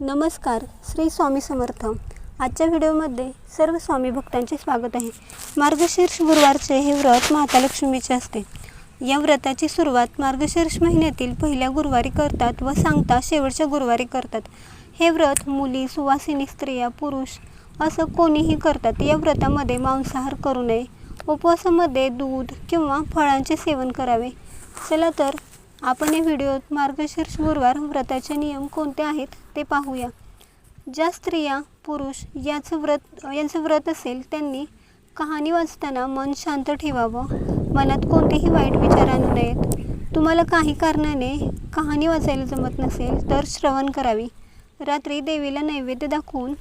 नमस्कार श्री स्वामी समर्थ. आजच्या व्हिडिओमध्ये सर्व स्वामी भक्तांचे स्वागत आहे. मार्गशीर्ष गुरुवारचे हे व्रत महालक्ष्मीचे असते. या व्रताची सुरुवात मार्गशीर्ष महिन्यातील पहिल्या गुरुवारी करतात व सांगता शेवटच्या गुरुवारी करतात. हे व्रत मुली सुवासिनी स्त्रिया पुरुष असं कोणीही करतात. या व्रतामध्ये मांसाहार करू नये. उपवासामध्ये दूध किंवा फळांचे सेवन करावे. चला तर आपण या व्हिडिओत मार्गशीर्ष गुरुवार व्रताचे नियम कोणते आहेत ते पाहूया. ज्या स्त्रिया पुरुष याचं व्रत यांचं व्रत असेल त्यांनी कहाणी वाचताना मन शांत ठेवावं. मनात कोणतेही वाईट विचार आणू नयेत. तुम्हाला काही कारणाने कहाणी वाचायला जमत नसेल तर श्रवण करावी. रात्री देवीला नैवेद्य दाखवून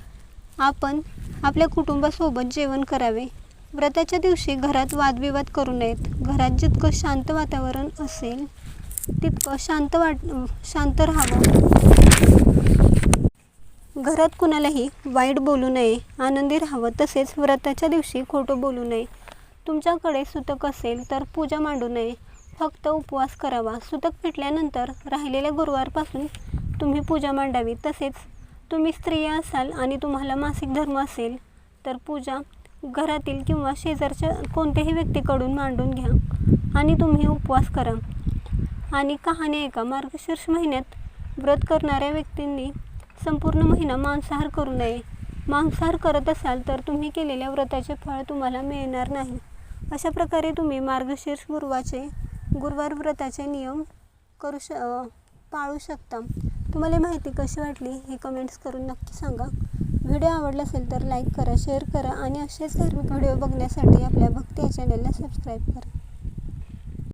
आपण आपल्या कुटुंबासोबत जेवण करावे. व्रताच्या दिवशी घरात वादविवाद करू नयेत. घरात जितकं शांत वातावरण असेल तितकं शांत वाट शांत राहावं. घरात कुणालाही वाईट बोलू नये आनंदी राहावं तसेच व्रताच्या दिवशी खोटं बोलू नये. तुमच्याकडे सुतक असेल तर पूजा मांडू नये. फक्त उपवास करावा. सुतक फिटल्यानंतर राहिलेल्या गुरुवारपासून तुम्ही पूजा मांडावी. तसेच तुम्ही स्त्रिया असाल आणि तुम्हाला मासिक धर्म असेल तर पूजा घरातील किंवा शेजारच्या कोणत्याही व्यक्तीकडून मांडून घ्या आणि तुम्ही उपवास करा. आणि कहाणी एका मार्गशीर्ष महिन्यात व्रत करणाऱ्या व्यक्तींनी संपूर्ण महिना मांसाहार करू नये. मांसाहार करत असाल तर तुम्ही केलेल्या व्रताचे फळ तुम्हाला मिळणार नाही. अशा प्रकारे तुम्ही मार्गशीर्ष गुरुवाचे गुरुवार व्रताचे नियम करू श पाळू शकता. तुम्हाला माहिती कशी वाटली हे कमेंट्स करून नक्की सांगा. व्हिडिओ आवडला असेल तर लाईक करा शेअर करा आणि असेच धार्मिक व्हिडिओ बघण्यासाठी आपल्या भक्ती या चॅनलला सबस्क्राईब करा.